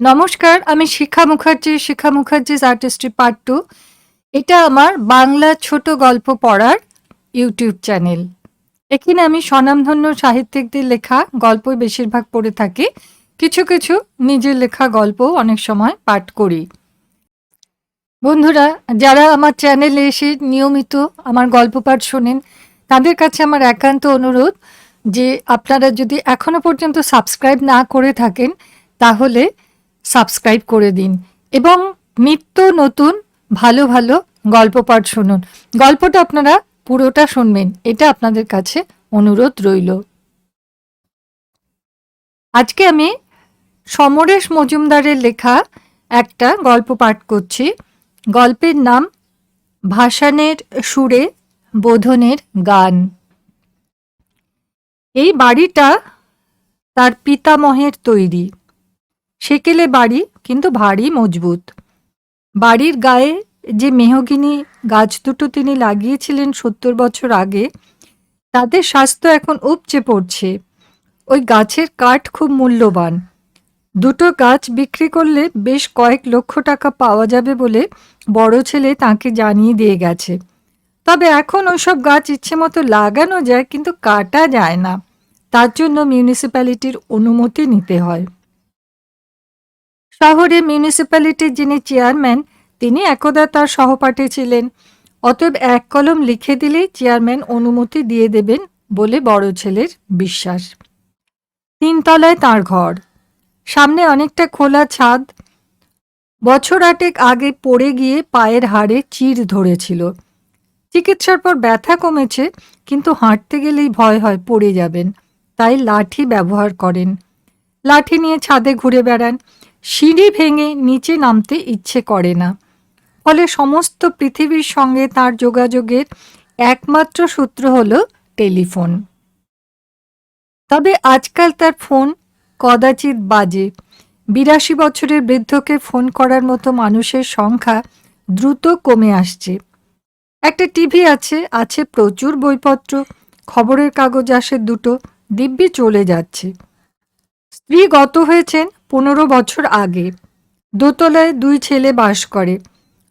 নমস্কার, আমি Shikha Mukherjee, Shikha Mukherjee's artistry part two. এটা আমার বাংলা ছোট গল্প পড়ার ইউটিউব চ্যানেল। এখানে আমি স্বনামধন্য সাহিত্যিকদের লেখা গল্প বেশিরভাগ পড়ে থাকি। কিছু কিছু নিজের লেখা গল্প অনেক সময় পাঠ করি। বন্ধুরা, যারা আমার চ্যানেলে এসে নিয়মিত আমার গল্প পাঠ শোনেন, তাদের কাছে আমার একান্ত অনুরোধ যে আপনারা যদি এখনও পর্যন্ত সাবস্ক্রাইব না করে থাকেন, তাহলে সাবস্ক্রাইব করে দিন এবং নিত্য নতুন ভালো ভালো গল্প পাঠ শুনুন। গল্পটা আপনারা পুরোটা শুনবেন, এটা আপনাদের কাছে অনুরোধ রইল। আজকে আমি সমরেশ মজুমদারের লেখা একটা গল্প পাঠ করছি। গল্পের নাম ভাসানের সুরে বোধনের গান। এই বাড়িটা তার পিতামহের তৈরি। সেকেলে বাড়ি কিন্তু ভারী মজবুত। বাড়ির গায়ে যে মেহগিনি গাছ দুটো তিনি লাগিয়েছিলেন সত্তর বছর আগে, তাদের স্বাস্থ্য এখন উপচে পড়ছে। ওই গাছের কাঠ খুব মূল্যবান। দুটো গাছ বিক্রি করলে বেশ কয়েক লক্ষ টাকা পাওয়া যাবে বলে বড় ছেলে তাকে জানিয়ে দিয়ে গেছে। তবে এখন ওইসব গাছ ইচ্ছে মতো লাগানো যায় কিন্তু কাটা যায় না। তার জন্য মিউনিসিপ্যালিটির অনুমতি নিতে হয়। শহরে মিউনিসিপ্যালিটির যিনি চেয়ারম্যান তিনি একদা তার সহপাঠী ছিলেন। অতএব এক কলম লিখে দিলেই চেয়ারম্যান অনুমতি দিয়ে দেবেন বলে বড় ছেলের বিশ্বাস। তিনতলায় তার ঘর। সামনে অনেকটা খোলা ছাদ। বছর আটেক আগে পড়ে গিয়ে পায়ের হাড়ে চির ধরেছিল। চিকিৎসার পর ব্যথা কমেছে, কিন্তু হাঁটতে গেলেই ভয় হয়, পড়ে যাবেন। তাই লাঠি ব্যবহার করেন। লাঠি নিয়ে ছাদে ঘুরে বেড়ান। সিঁড়ি ভেঙে নিচে নামতে ইচ্ছে করে না। ফলে সমস্ত পৃথিবীর সঙ্গে তার যোগাযোগের একমাত্র সূত্র হল টেলিফোন। তবে আজকাল তার ফোন কদাচিৎ বাজে। বিরাশি বছরের বৃদ্ধকে ফোন করার মতো মানুষের সংখ্যা দ্রুত কমে আসছে। একটা টিভি আছে আছে প্রচুর বইপত্র, খবরের কাগজ আসে দুটো, দিব্যি চলে যাচ্ছে। স্ত্রী গত হয়েছেন পনেরো বছর আগে। দোতলায় দুই ছেলে বাস করে।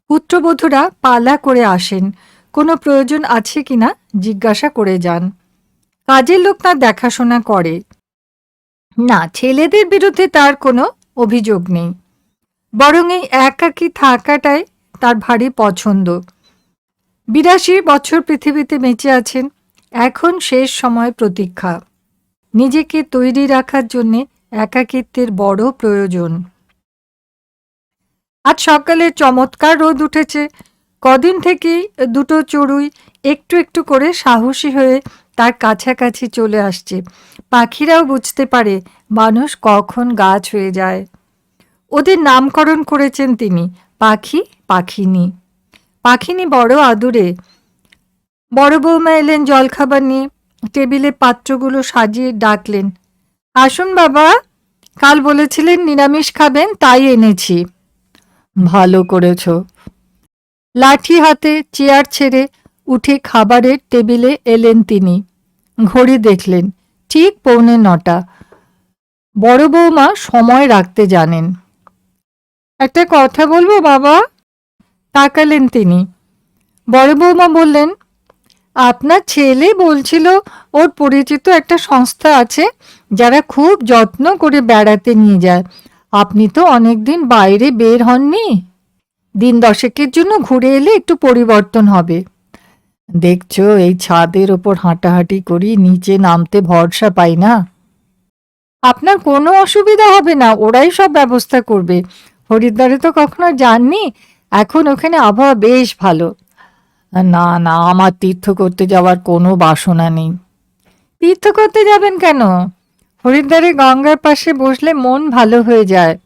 পুত্রবধূরা পালা করে আসেন। কোনো প্রয়োজন আছে কিনা জিজ্ঞাসা করে যান। কাজের লোক তার দেখাশোনা করে। না, ছেলেদের বিরুদ্ধে তার কোনো অভিযোগ নেই। বরং এই একাকী থাকাটাই তার ভারী পছন্দ। বিরাশি বছর পৃথিবীতে বেঁচে আছেন। এখন শেষ সময় প্রতীক্ষা। নিজেকে তৈরি রাখার জন্যে একাকিত্বের বড় প্রয়োজন। আজ সকালে চমৎকার রোদ উঠেছে। কদিন থেকেই দুটো চড়ুই একটু একটু করে সাহসী হয়ে তার কাছাকাছি চলে আসছে। পাখিরাও বুঝতে পারে মানুষ কখন গাছ হয়ে যায়। ওদের নামকরণ করেছেন তিনি, পাখি পাখিনী। পাখিনি বড় আদুরে। বড় বৌমা এলেন জলখাবার নিয়ে, টেবিলে পাত্রগুলো সাজিয়ে ডাকলেন আসুন বাবা, কাল বলেছিলেন নিরামিষ খাবেন, তাই এনেছি। ভালো করেছ। লাঠি হাতে চেয়ার ছেড়ে উঠে খাবারের টেবিলে এলেন তিনি। ঘড়ি দেখলেন, ঠিক পৌনে নটা। বড় বৌমা সময় রাখতে জানেন। একটা কথা বলব বাবা? তাকালেন তিনি। বড় বৌমা বললেন, আপনার ছেলে বলছিল ওর পরিচিত একটা সংস্থা আছে যারা খুব যত্ন করে বেড়াতে নিয়ে যায়। আপনি তো অনেকদিন বাইরে বের হননি। দিন দশেকের জন্য ঘুরে এলে একটু পরিবর্তন হবে। দেখছ, এই ছাদের ওপর হাঁটাহাঁটি করি, নিচে নামতে ভরসা পাই না। আপনার কোনো অসুবিধা হবে না, ওরাই সব ব্যবস্থা করবে। হরিদ্বারে তো কখনো যাননি, এখন ওখানে আবহাওয়া বেশ ভালো। না না, আমার তীর্থ করতে যাওয়ার কোনো বাসনা নেই। তীর্থ করতে যাবেন কেন? হরিদ্বারে গঙ্গার পাশে বসলে মন ভালো হয়ে যায়।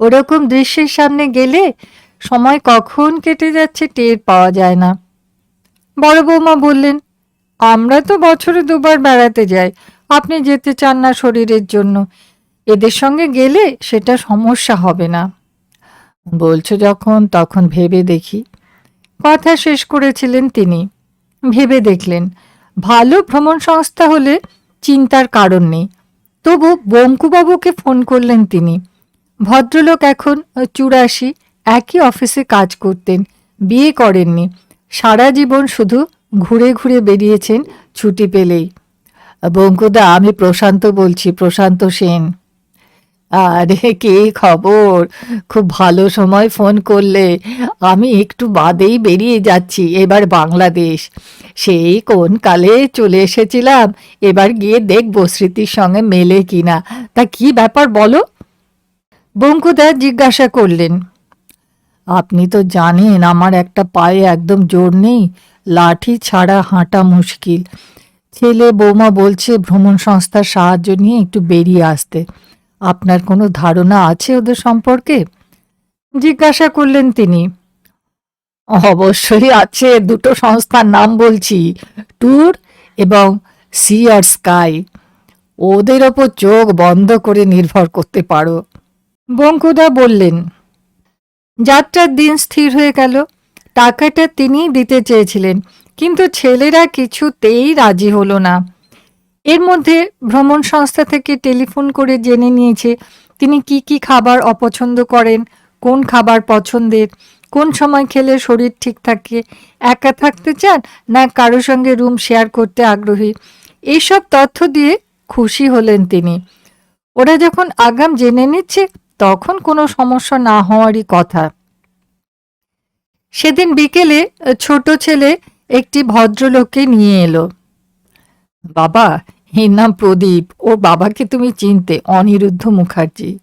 ওরকম দৃশ্যের সামনে গেলে সময় কখন কেটে যাচ্ছে টের পাওয়া যায় না। বড় বৌমা বললেন, আমরা তো বছরে দুবার বেড়াতে যাই, আপনি যেতে চান না শরীরের জন্য। এদের সঙ্গে গেলে সেটা সমস্যা হবে না। বলছো যখন, তখন ভেবে দেখি। কথা শেষ করেছিলেন তিনি। ভেবে দেখলেন, ভালো ভ্রমণ সংস্থা হলে চিন্তার কারণ নেই। তবু বঙ্কুবাবুকে ফোন করলেন তিনি। ভদ্রলোক এখন চুরাশি, একই অফিসে কাজ করতেন, বিয়ে করেননি। সারা জীবন শুধু ঘুরে ঘুরে বেরিয়েছেন, ছুটি পেলেই। বঙ্কুদা, আমি প্রশান্ত বলছি, প্রশান্ত সেন। আরে কি খবর? খুব ভালো সময় ফোন করলে। আমি একটু বাদেই বেরিয়ে যাচ্ছি, এবার বাংলাদেশ। সেই কোন কালে চলে এসেছিলাম, এবার গিয়ে দেখব স্মৃতির সঙ্গে মেলে কিনা। তা কি ব্যাপার বলো? বঙ্কুদা জিজ্ঞাসা করলেন, আপনি তো জানেন আমার একটা পায়ে একদম জোর নেই, লাঠি ছাড়া হাঁটা মুশকিল। ছেলে বৌমা বলছে, ভ্রমণ সংস্থার সাহায্য নিয়ে একটু বেরিয়ে আসতে। আপনার কোনো ধারণা আছে ওদের সম্পর্কে? জিজ্ঞাসা করলেন তিনি। অবশ্যই আছে, দুটো সংস্থার নাম বলছি, ট্যুর এবং সি আর স্কাই। ওদের ওপর চোখ বন্ধ করে নির্ভর করতে পারো। বঙ্কুদা বললেন, যাত্রার দিন স্থির হয়ে গেল। টাকাটা তিনিই দিতে চেয়েছিলেন, কিন্তু ছেলেরা কিছুতেই রাজি হলো না। এর মধ্যে ভ্রমণ সংস্থা থেকে টেলিফোন করে জেনে নিয়েছে তিনি কি কি খাবার অপছন্দ করেন, কোন খাবার পছন্দের, কোন সময় খেলে শরীর ঠিক থাকে, একা থাকতে চান না কারও সঙ্গে রুম শেয়ার করতে আগ্রহী? এইসব তথ্য দিয়ে খুশি হলেন তিনি। ওরা যখন আগাম জেনে নিচ্ছে, তখন কোনো সমস্যা না হওয়ারই কথা। সেদিন বিকেলে ছোট ছেলে একটি ভদ্রলোককে নিয়ে এলো। বাবা এর নাম প্রদীপ ওর বাবাকে তুমি চিনতে অনিরুদ্ধ মুখার্জি।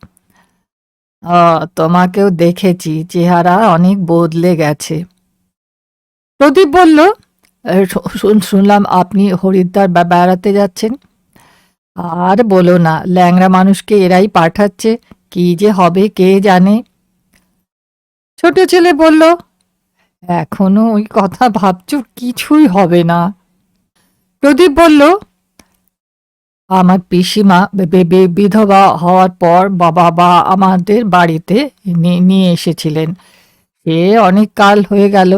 তোমাকেও দেখেছি চেহারা অনেক বদলে গেছে। প্রদীপ বলল "এ, শু- শুন- শুনলাম আপনি হরিদ্বার বেড়াতে যাচ্ছেন? আর বলো না ল্যাংরা মানুষকে এরাই পাঠাচ্ছে কি যে হবে কে জানে? ছোট ছেলে বলল এখনও ওই কথা ভাবছ কিছুই হবে না। প্রদীপ বলল আমার পিসিমা বিধবা হওয়ার পর বাবা বা আমাদের বাড়িতে নিয়ে এসেছিলেন। সে অনেক কাল হয়ে গেল।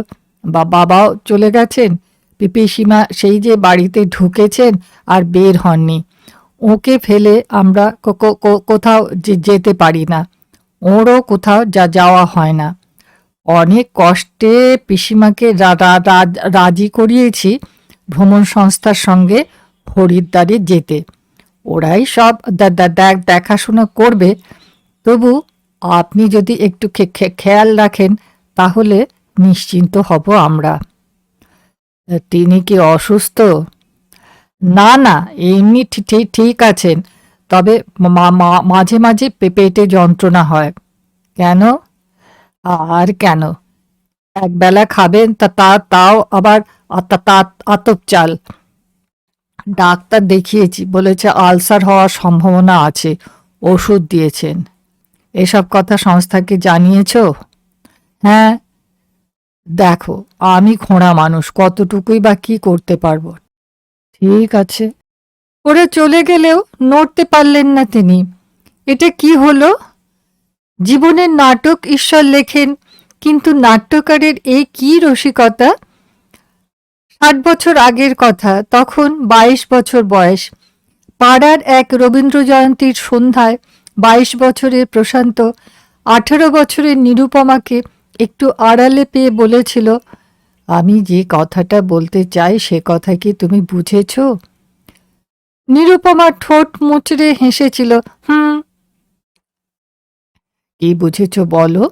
বা, বাবাও চলে গেছেন। পিসিমা সেই যে বাড়িতে ঢুকেছেন আর বের হননি। ওকে ফেলে আমরা কোথাও যেতে পারি না। ওরও কোথাও যা, যাওয়া হয় না। অনেক কষ্টে পিসিমাকে রাজি করিয়েছি ভ্রমণ সংস্থার সঙ্গে হরিদ্বারে যেতে। ওরাই সব দেখাশোনা করবে। তবু আপনি যদি একটু খেয়াল রাখেন, তাহলে নিশ্চিন্ত হব আমরা। তিনি কি অসুস্থ? না না, এমনি ঠিক আছেন। তবে মাঝে মাঝে পেটে যন্ত্রণা হয়। কেন? আর কেন? একবেলা খাবেন, তা তাও আবার আত- তা- আতপ চাল। ডাক্তার দেখিয়েছি, বলেছে আলসার হওয়ার সম্ভাবনা আছে, ওষুধ দিয়েছেন। এসব কথা সংস্থাকে জানিয়েছো? হ্যাঁ। দেখো, আমি খোঁড়া মানুষ, কতটুকুই বা কি করতে পারব? ঠিক আছে। ওরা চলে গেলেও নড়তে পারলেন না তিনি। এটা কি হলো? জীবনের নাটক ঈশ্বর লেখেন, কিন্তু নাট্যকারের এই কি রসিকতা? ষাট বছর আগের কথা, তখন বাইশ বছর বয়স। পাড়ার এক রবীন্দ্র জয়ন্তীর সন্ধ্যায় বাইশ বছরের প্রশান্ত আঠেরো বছরের নিরুপমাকে একটু আড়ালে পেয়ে বলেছিল, আমি যে কথাটা বলতে চাই সে কথা কি তুমি বুঝেছ? নিরুপমা ঠোঁট মুচড়ে হেসেছিল, হুম। কি বুঝেছ বলো?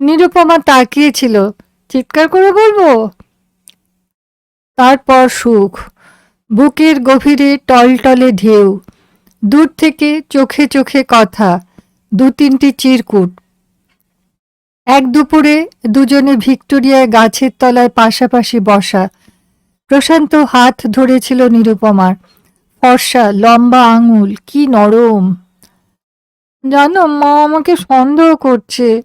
নিরুপমা তাকিয়েছিল চিৎকার করে বলব? তারপর সুখ। বুকের গভীরে টলটলে ঢেউ। দূর থেকে চোখে চোখে কথা। দু তিনটি চিরকুট। এক দুপুরে দুজনে ভিক্টোরিয়ায় গাছের তলায় পাশাপাশি বসা। প্রশান্ত হাত ধরেছিল নিরুপমার। ফর্সা, লম্বা আঙুল, কি নরম। জানো, মা আমাকে সন্দেহ করছে।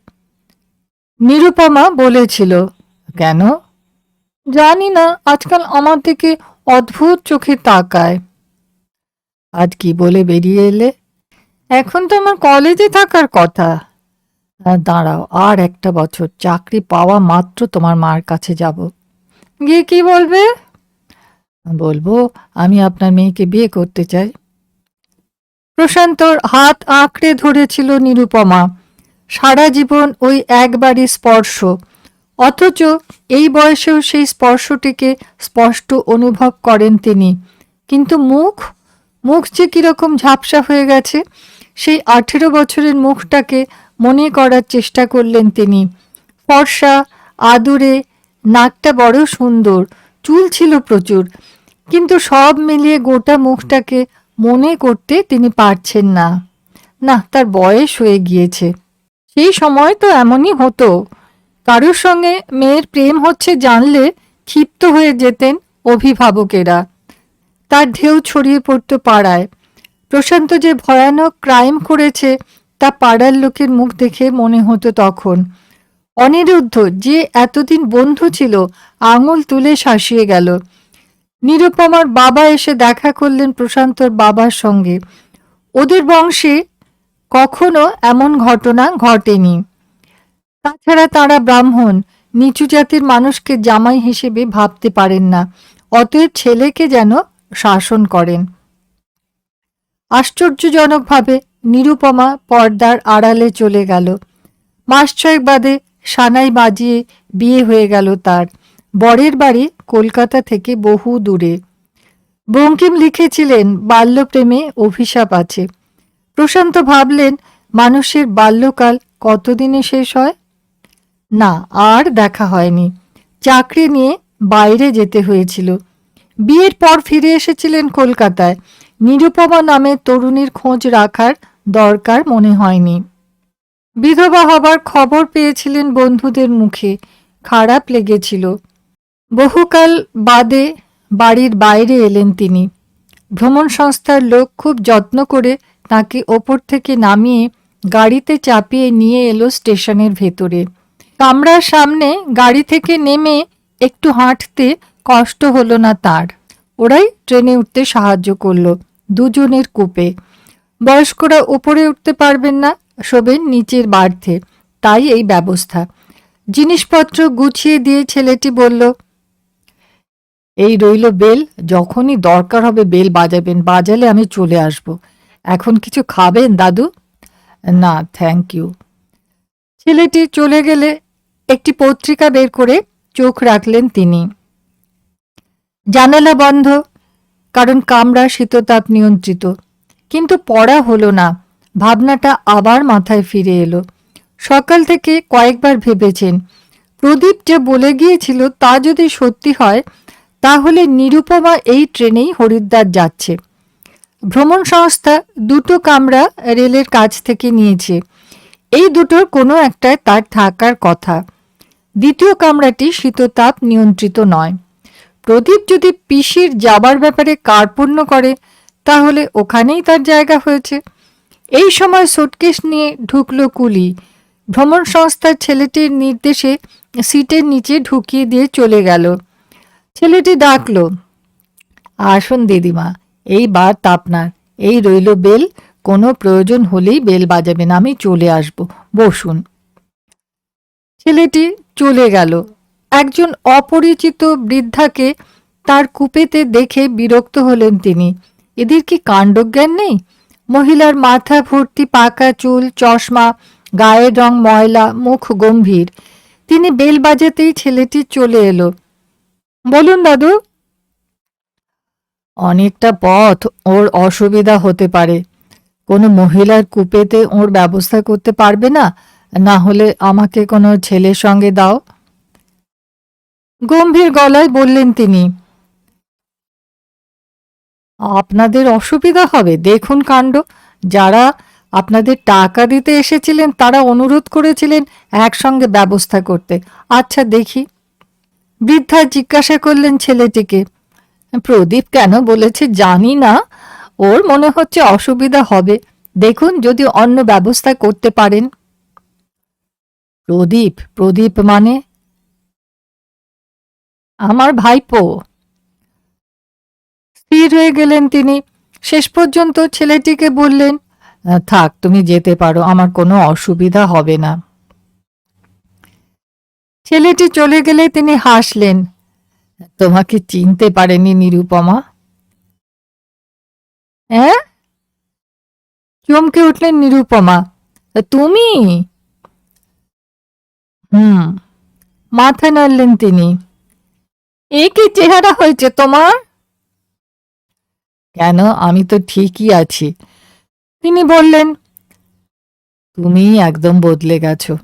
নিরুপমা বলেছিল, কেন? জানি না, আজকাল আমার দিকে অদ্ভুত চোখে তাকায়। আজ কি বলে বেরিয়ে এলে? এখন তো আমার কলেজে থাকার কথা। দাঁড়াও, আর একটা বছর, চাকরি পাওয়া মাত্র তোমার মার কাছে যাব। গিয়ে কি বলবে? বলব, আমি আপনার মেয়েকে বিয়ে করতে চাই। প্রশান্তর হাত আঁকড়ে ধরেছিল নিরুপমা। সারা জীবন ওই একবারই স্পর্শ। অথচ এই বয়সেও সেই স্পর্শটিকে স্পষ্ট অনুভব করেন তিনি। কিন্তু মুখ মুখ যে কীরকম ঝাপসা হয়ে গেছে, সেই আঠেরো বছরের মুখটাকে মনে করার চেষ্টা করলেন তিনি। ফর্সা, আদুরে, নাকটা বড় সুন্দর, চুল ছিল প্রচুর, কিন্তু সব মিলিয়ে গোটা মুখটাকে মনে করতে তিনি পারছেন না। না, তার বয়স হয়ে গিয়েছে। সেই সময় তো এমনই হতো। কারোর সঙ্গে মেয়ের প্রেম হচ্ছে জানলে ক্ষিপ্ত হয়ে যেতেন অভিভাবকেরা। তার ঢেউ ছড়িয়ে পড়ত পাড়ায়। প্রশান্ত যে ভয়ানক ক্রাইম করেছে, তা পাড়ার লোকের মুখ দেখে মনে হতো তখন। অনিরুদ্ধ যে এতদিন বন্ধু ছিল, আঙুল তুলে শাসিয়ে গেল। নিরুপমার বাবা এসে দেখা করলেন প্রশান্তর বাবার সঙ্গে। ওদের বংশে কখনো এমন ঘটনা ঘটেনি। তাছাড়া তারা ব্রাহ্মণ। নিচু জাতির মানুষকে জামাই হিসেবে ভাবতে পারেন না। অতএব ছেলেকে যেন শাসন করেন। আশ্চর্যজনকভাবে নিরুপমা পর্দার আড়ালে চলে গেল। মাস ছয়েক বাদে সানাই বাজিয়ে বিয়ে হয়ে গেল তার। বরের বাড়ি কলকাতা থেকে বহু দূরে। বঙ্কিম লিখেছিলেন, বাল্যপ্রেমে অভিশাপ আছে। প্রশান্ত ভাবলেন, মানুষের বাল্যকাল কতদিনে শেষ হয়? না, আর দেখা হয়নি। চাকরি নিয়ে বাইরে যেতে হয়েছিল। বিয়ের পর ফিরে এসেছিলেন কলকাতায়। নিরুপমা নামে তরুণীর খোঁজ রাখার দরকার মনে হয়নি। বিধবা হবার খবর পেয়েছিলেন বন্ধুদের মুখে। খারাপ লেগেছিল। বহুকাল বাদে বাড়ির বাইরে এলেন তিনি। ভ্রমণ সংস্থার লোক খুব যত্ন করে তাকে ওপর থেকে নামিয়ে গাড়িতে চাপিয়ে নিয়ে এলো স্টেশনের ভেতরে। কামরার সামনে গাড়ি থেকে নেমে একটু হাঁটতে কষ্ট হলো না তার। ওরাই ট্রেনে উঠতে সাহায্য করল দুজনের কূপে। বয়স্করা উপরে উঠতে পারবেন না, শোবেন নিচের বার্থে তাই এই ব্যবস্থা। জিনিসপত্র গুছিয়ে দিয়ে ছেলেটি বলল, এই রইল বেল, যখনই দরকার হবে বেল বাজাবেন, বাজালে আমি চলে আসব। এখন কিছু খাবেন, দাদু? না থ্যাংক ইউ ছেলেটি চলে গেলে একটি পত্রিকা বের করে চোখ রাখলেন তিনি। জানালা বন্ধ, কারণ কামরা শীততাপ নিয়ন্ত্রিত। কিন্তু পড়া হলো না, ভাবনাটা আবার মাথায় ফিরে এলো। সকাল থেকে কয়েকবার ভেবেছেন, প্রদীপ যে বলে গিয়েছিল তা যদি সত্যি হয়, তাহলে নিরুপমা এই ট্রেনেই হরিদ্বার যাচ্ছে। ভ্রমণ সংস্থা দুটো কামরা রেলের কাছ থেকে নিয়েছে। এই দুটোর কোনো একটায় তার থাকার কথা। দ্বিতীয় কামরাটি শীততাপ নিয়ন্ত্রিত নয়। প্রদীপ যদি পিসির যাবার ব্যাপারে কার্পণ্য করে, তাহলে ওখানেই তার জায়গা হয়েছে। এই সময় সুটকেস নিয়ে ঢুকলো কুলি। ভ্রমণ সংস্থার ছেলেটির নির্দেশে সিটের নিচে ঢুকিয়ে দিয়ে চলে গেল। ছেলেটি ডাকলো, আসুন দিদিমা, এই বার আপনার এই রইল বেল, কোনো প্রয়োজন হলেই বেল বাজাবেন, আমি চলে আসব, বসুন। ছেলেটি চলে গেল। একজন অপরিচিত বৃদ্ধাকে তার কুপেতে দেখে বিরক্ত হলেন তিনি। এদের কি কাণ্ডজ্ঞান নেই? মহিলার মাথা ভর্তি পাকা চুল, চশমা, গায়ের রং ময়লা, মুখ গম্ভীর। তিনি বেল বাজাতেই ছেলেটি চলে এলো। বলুন দাদু। অনেকটা পথ ওর অসুবিধা হতে পারে। কোনো মহিলার কুপেতে ওর ব্যবস্থা করতে পারবে না? না হলে আমাকে কোনো ছেলের সঙ্গে দাও? গম্ভীর গলায় বললেন তিনি, আপনাদের অসুবিধা হবে। দেখুন কাণ্ড, যারা আপনাদের টাকা দিতে এসেছিলেন, তারা অনুরোধ করেছিলেন একসঙ্গে ব্যবস্থা করতে। আচ্ছা দেখি। বৃদ্ধা জিজ্ঞাসা করলেন ছেলেটিকে, প্রদীপ কেন বলেছে জানি না, ওর মনে হচ্ছে অসুবিধা হবে। দেখুন, যদি অন্য ব্যবস্থা করতে পারেন। প্রদীপ প্রদীপ মানে? আমার ভাইপো। স্থির হয়ে গেলেন তিনি। শেষ পর্যন্ত ছেলেটিকে বললেন, থাক, তুমি যেতে পারো, আমার কোনো অসুবিধা হবে না। ছেলেটি চলে গেলে তিনি হাসলেন, তোমাকে চিনতে পারেনি নিরুপমা? হ্যাঁ চমকে উঠলেন নিরুপমা, তুমি? হুম, মাথা নাড়লেন তিনি। এ কি চেহারা হয়েছে তোমার? কেন? আমি তো ঠিকই আছি। তিনি বললেন, তুমি একদম বদলে গেছো।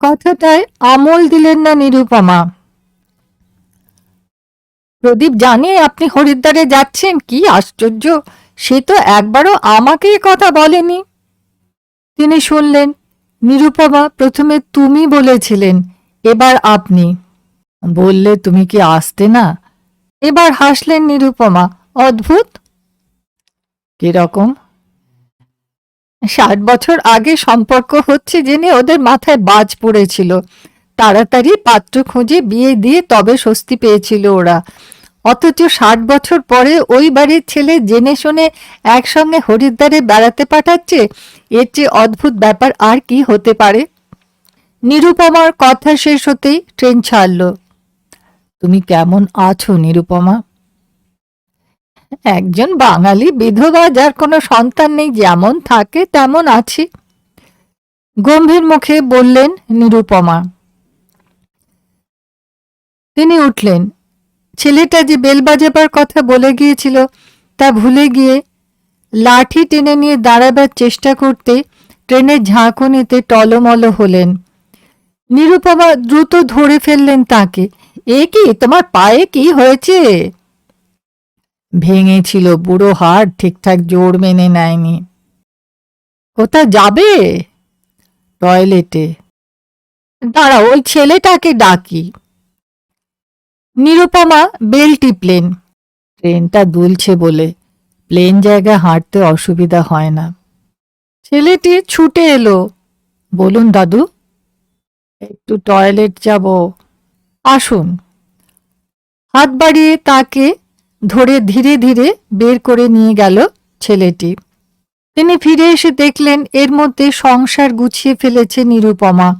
কথাটায় আমল দিলেন না নিরুপমা। প্রদীপ, জানে আপনি হরিদ্বারে যাচ্ছেন, কি আশ্চর্য, সে তো একবারও আমাকে কথা বলেনি। তিনি শুনলেন নিরুপমা, প্রথমে তুমি বলেছিলেন, এবার আপনি। বললে তুমি কি আসতে না? এবার হাসলেন নিরুপমা। অদ্ভুত! কীরকম? ষাট বছর আগে সম্পর্ক হচ্ছে জেনে ওদের মাথায় বাজ পড়েছিল। তাড়াতাড়ি পাত্র খুঁজে বিয়ে দিয়ে তবে স্বস্তি পেয়েছিল ওরা। অথচ ষাট বছর পরে ওই বাড়ির ছেলে জেনে শুনে একসঙ্গে হরিদ্বারে বেড়াতে পাঠাচ্ছে, এর চেয়ে অদ্ভুত ব্যাপার আর কি হতে পারে? নিরুপমার কথা শেষ হতেই ট্রেন ছাড়ল। তুমি কেমন আছো, নিরুপমা? একজন বাঙালি বিধবা যার কোনো সন্তান নেই, যেমন থাকে তেমন আছি। গম্ভীর মুখে বললেন নিরুপমা। তিনি উঠলেন। ছেলেটা যে বেল বাজাবার কথা বলে গিয়েছিল, তা ভুলে গিয়ে লাঠি টেনে নিয়ে দাঁড়াবার চেষ্টা করতে ট্রেনের ঝাঁকুনিতে টলমল হলেন। নিরুপমা দ্রুত ধরে ফেললেন তাকে। এ কি, তোমার পায়ে কি হয়েছে? ভেঙেছিল বুড়ো হাড়, ঠিকঠাক জোর মেনে নেয়নি। কোথা যাবে? টয়লেটে। দাঁড়া ওই ছেলেটাকে ডাকি। নিরুপমা বেল টিপলেন ট্রেনটা দুলছে বলে। প্লেন জায়গা হাঁটতে অসুবিধা হয় না। ছেলেটি ছুটে এলো। বলুন, দাদু, একটু টয়লেট যাব। আসুন। হাত বাড়িয়ে তাকে ধরে ধীরে ধীরে বের করে নিয়ে গেল ছেলেটি। তিনি ফিরে এসে দেখলেন, এর মধ্যে সংসার গুছিয়ে ফেলেছে নিরুপমা।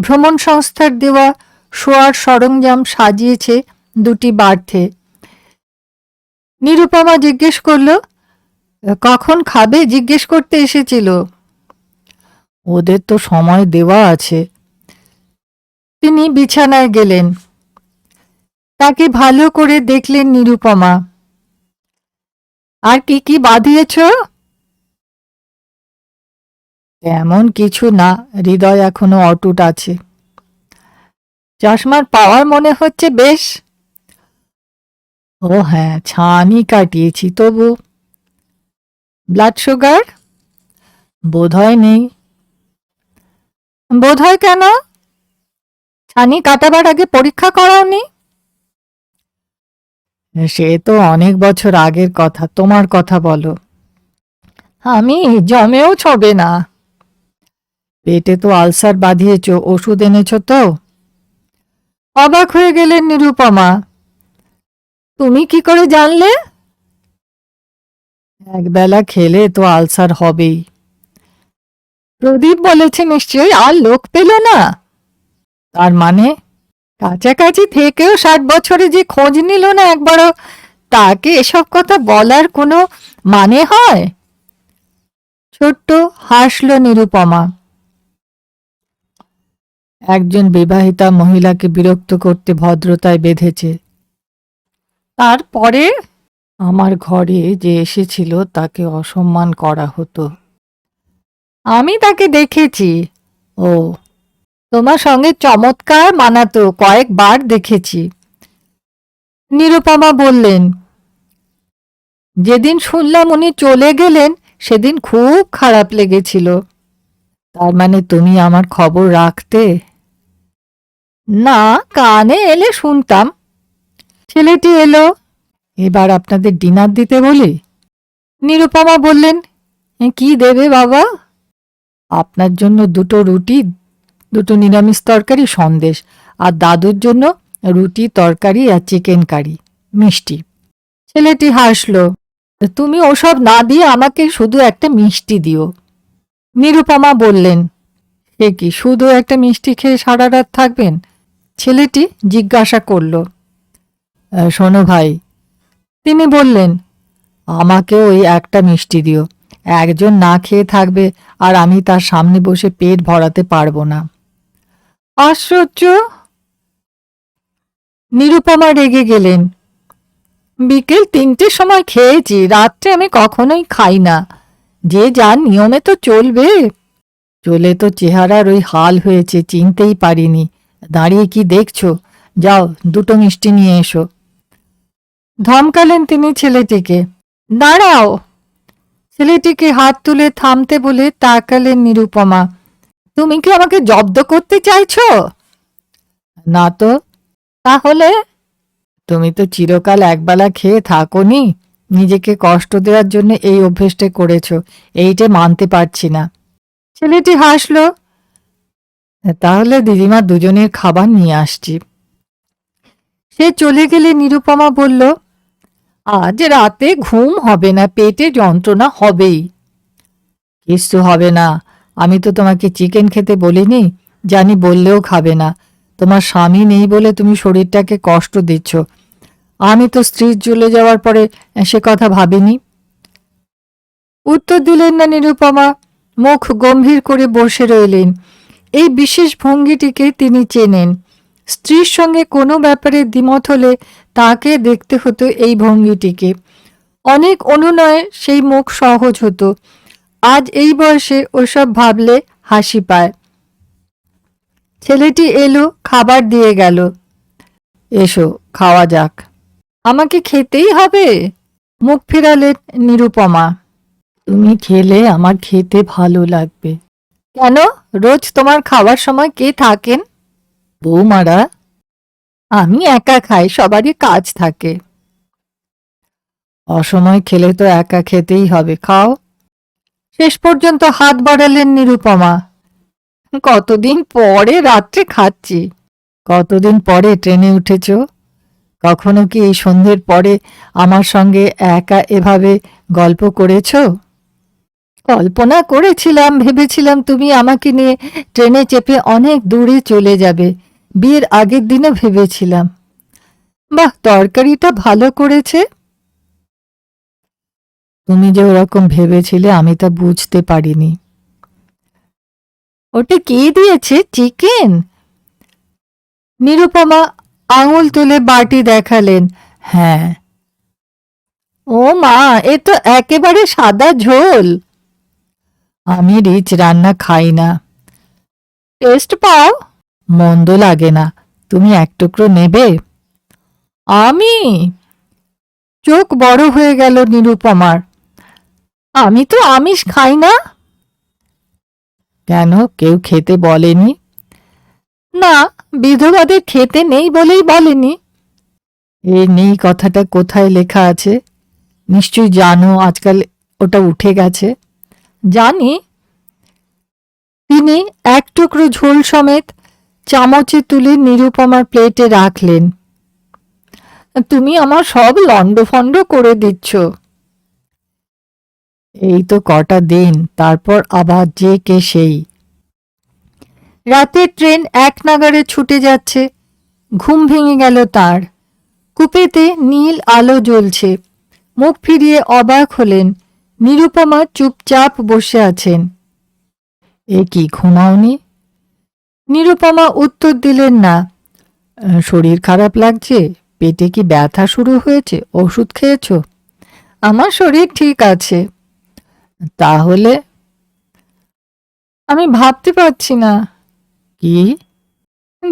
ভ্রমণ সংস্থার দেওয়া শোয়ার সরঞ্জাম সাজিয়েছে দুটি বার্থে নিরুপমা জিজ্ঞেস করল, কখন খাবে? জিজ্ঞেস করতে এসেছিল। ওদের তো সময় দেওয়া আছে। তিনি বিছানায় গেলেন। তাকে ভালো করে দেখলেন নিরুপমা। আর কি কি বাঁধিয়েছ? তেমন কিছু না, হৃদয় এখনও অটুট আছে। চশমার পাওয়ার মনে হচ্ছে বেশ। ও হ্যাঁ ছানি কাটিয়েছি তবু। ব্লাড সুগার বোধহয় নেই। বোধহয় কেন? ছানি কাটাবার আগে পরীক্ষা করাওনি? সে তো অনেক বছর আগের কথা, তোমার কথা বলো। আমি জমেও ছবে না। পেটে তো আলসার বাঁধিয়েছ, ওষুধ এনেছ তো? অবাক হয়ে গেলেন নিরুপমা। তুমি কি করে জানলে? একবেলা খেলে তো আলসার হবেই। প্রদীপ বলেছে নিশ্চয়ই আর লোক পেল না। তার মানে কাছাকাছি থেকেও ষাট বছরে যে খোঁজ নিল না একবারও, তাকে এসব কথা বলার কোনো মানে হয়? ছোট্ট হাসল নিরুপমা। একজন বিবাহিতা মহিলাকে বিরক্ত করতে ভদ্রতায় বেঁধেছে। তারপরে আমার ঘরে যে এসেছিল তাকে অসম্মান করা হতো। আমি তাকে দেখেছি। ও, তোমার সঙ্গে চমৎকার মানাতো, কয়েকবার দেখেছি। নিরুপমা বললেন, যেদিন শুনলাম উনি চলে গেলেন, সেদিন খুব খারাপ লেগেছিল। তার মানে তুমি আমার খবর রাখতে না কানে এলে শুনতাম। ছেলেটি এলো। এবার আপনাদের ডিনার দিতে বলি? নিরুপমা বললেন "এ, কি দেবে বাবা? আপনার জন্য দুটো রুটি দুটো নিরামিষ তরকারি সন্দেশ আর দাদুর জন্য রুটি তরকারি আর চিকেন কারি মিষ্টি। ছেলেটি হাসলো তুমি ওসব না দিয়ে আমাকে শুধু একটা মিষ্টি দিও। নিরুপমা বললেন সে কি শুধু একটা মিষ্টি খেয়ে সারা রাত থাকবেন? ছেলেটি জিজ্ঞাসা করল শোনো ভাই। তিনি বললেন আমাকে ওই একটা মিষ্টি দিও। একজন না খেয়ে থাকবে আর আমি তার সামনে বসে পেট ভরাতে পারব না। আশ্চর্য! নিরুপমা রেগে গেলেন, বিকেল তিনটের সময় খেয়েছি, রাত্রে আমি কখনোই খাই না। যে যার নিয়মে তো চলবে। চলে তো চেহারার ওই হাল হয়েছে, চিনতেই পারিনি। দাঁড়িয়ে কি দেখছ? যাও, দুটো মিষ্টি নিয়ে এসো। ধমকালেন তিনি ছেলেটিকে। দাঁড়াও। ছেলেটিকে হাত তুলে থামতে বলে তাকালেন নিরুপমা। তুমি কি আমাকে জব্দ করতে চাইছো? না তো। তাহলে? তুমি তো চিরকাল একবেলা খেয়ে থাকোনি। নিজেকে কষ্ট দেওয়ার জন্য এই অভ্যেসটা করেছ। এইটা মানতে পারছি না। ছেলেটি হাসলো। তাহলে দিদিমা দুজনের খাবার নিয়ে আসছি। সে চলে গেলে নিরুপমা বলল, আজ রাতে ঘুম হবে না, পেটে যন্ত্রণা হবেই। কিছু হবে না, আমি তো তোমাকে চিকেন খেতে বলিনি, জানি বললেও খাবে না। তোমার স্বামী নেই বলে তুমি শরীরটাকে কষ্ট দিচ্ছ। আমি তো স্ত্রীর চলে যাওয়ার পরে সে কথা ভাবিনি। উত্তর দিলেন না নিরুপমা, মুখ গম্ভীর করে বসে রইলেন। এই বিশেষ ভঙ্গিটিকে তিনি চেনেন। স্ত্রীর সঙ্গে কোনো ব্যাপারে দ্বিমত হলে তাকে দেখতে হতো এই ভঙ্গিটিকে। অনেক অনুনয়ে সেই মুখ সহজ হতো। আজ এই বয়সে ওসব ভাবলে হাসি পায়। ছেলেটি এলো, খাবার দিয়ে গেল। এসো, খাওয়া যাক। আমাকে খেতেই হবে? মুখ ফেরালেন নিরুপমা। তুমি খেলে আমার খেতে ভালো লাগবে। কেন? রোজ তোমার খাওয়ার সময় কে থাকেন? বৌমারা, আমি একা খাই, সবারই কাজ থাকে। অসময় খেলে তো একা খেতেই হবে, খাও। শেষ পর্যন্ত হাত বাড়ালেন নিরুপমা। কতদিন পরে রাত্রে খাচ্ছি। কতদিন পরে ট্রেনে উঠেছ? কখনো কি এই সন্ধ্যের পরে আমার সঙ্গে একা এভাবে গল্প করেছ? কল্পনা করেছিলাম, ভেবেছিলাম তুমি আমাকে নিয়ে ট্রেনে চেপে অনেক দূরে চলে যাবে। বিয়ের আগের দিনও ভেবেছিলাম। বাহ, তরকারিটা ভালো করেছে। তুমি যে ওরকম ভেবেছিলে, আমি তা বুঝতে পারিনি। ওটা কে দিয়েছে? চিকেন? নিরুপমা আঙুল তুলে বাটি দেখালেন। হ্যাঁ। ও মা, এ তো একেবারে সাদা ঝোল। আমি রিচ রান্না খাই না। টেস্ট পাও? মন্দ লাগে না। তুমি এক টুকরো নেবে? আমি? চোখ বড় হয়ে গেল নিরুপমার আমি তো আমিষ খাই না। কেন? কেউ খেতে বলেনি? না, বিধবাদের খেতে নেই বলেই বলেনি। এ নেই কথাটা কোথায় লেখা আছে? নিশ্চয়ই জানো, আজকাল ওটা উঠে গেছে। জানি তিনি এক টুকরো ঝোল সমেত চামচে তুলে নিরুপমার প্লেটে রাখলেন। তুমি আমার সব লণ্ডফণ্ড করে দিচ্ছ। এই তো কটা দিন, তারপর আবার যে কে সেই। রাতের ট্রেন এক নাগারে ছুটে যাচ্ছে। ঘুম ভেঙে গেল তার। কুপেতে নীল আলো জ্বলছে। মুখ ফিরিয়ে অবাক হলেন নিরুপমা চুপচাপ বসে আছেন। এ কি ঘুমাওনি? নিরুপমা উত্তর দিলেন না। শরীর খারাপ লাগছে? পেটে কি ব্যথা শুরু হয়েছে? ওষুধ খেয়েছ? আমার শরীর ঠিক আছে। তাহলে? আমি ভাবতে পারছি না। কি?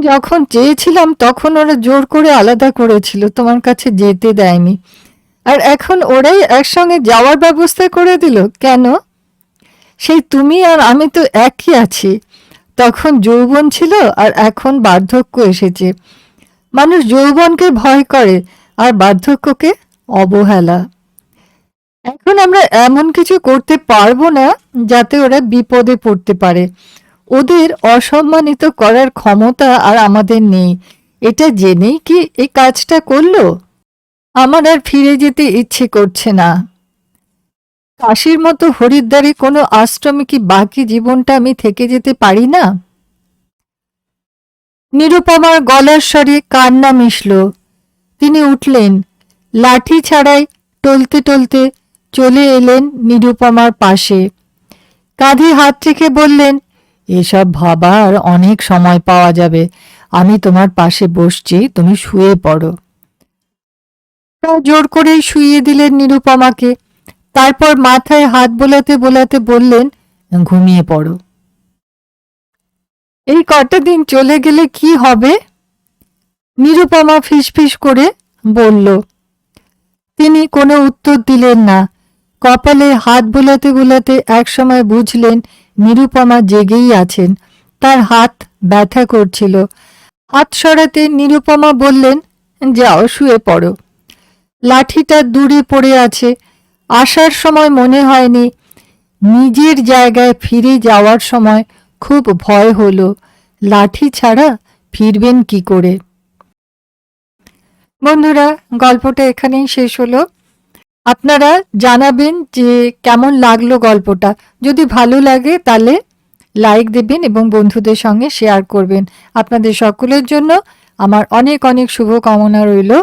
যখন চেয়েছিলাম, তখন ওরা জোর করে আলাদা করেছিল। তোমার কাছে যেতে দেয়নি। আর এখন ওরাই একসঙ্গে যাওয়ার ব্যবস্থা করে দিল। কেন? সেই তুমি আর আমি তো একই আছি। তখন যৌবন ছিল আর এখন বার্ধক্য এসেছে। মানুষ যৌবনকে ভয় করে আর বার্ধক্যকে অবহেলা। এখন আমরা এমন কিছু করতে পারব না যাতে ওরা বিপদে পড়তে পারে। ওদের অসম্মানিত করার ক্ষমতা আর আমাদের নেই। এটা জেনেই কি এই কাজটা করল? আমার আর ফিরে যেতে ইচ্ছে করছে না। কাশির মতো হরিদ্বারে কোনো আশ্রমে কি বাকি জীবনটা আমি থেকে যেতে পারি না? নিরুপমার গলার স্বরে কান্না মিশল। তিনি উঠলেন, লাঠি ছাড়াই টলতে টলতে চলে এলেন নিরুপমার পাশে। কাঁধে হাত রেখে বললেন, এসব ভাবার অনেক সময় পাওয়া যাবে। আমি তোমার পাশে বসছি, তুমি শুয়ে পড়ো। তা জোর করেই শুইয়ে দিলেন নিরুপমাকে। তারপর মাথায় হাত বোলাতে বোলাতে বললেন, ঘুমিয়ে পড়ো। এই কটা দিন চলে গেলে কি হবে? নিরুপমা ফিসফিস করে বলল, তিনি কোনো উত্তর দিলেন না। কপালে হাত বোলাতে বোলাতে একসময় বুঝলেন নিরুপমা জেগেই আছেন। তার হাত ব্যথা করছিল। হাত সরাতে নিরুপমা বললেন, যাও, শুয়ে পড়ো। লাঠিটা দূরে পড়ে আছে। আসার সময় মনে হয়নি। নিজের জায়গায় ফিরে যাওয়ার সময় খুব ভয় হলো। লাঠি ছাড়া ফিরবেন কি করে? বন্ধুরা, গল্পটা এখানেই শেষ হলো। আপনারা জানাবেন যে কেমন লাগল গল্পটা। যদি ভালো লাগে তাহলে লাইক দেবেন এবং বন্ধুদের সঙ্গে শেয়ার করবেন। আপনাদের সকলের জন্য আমার অনেক অনেক শুভকামনা রইল।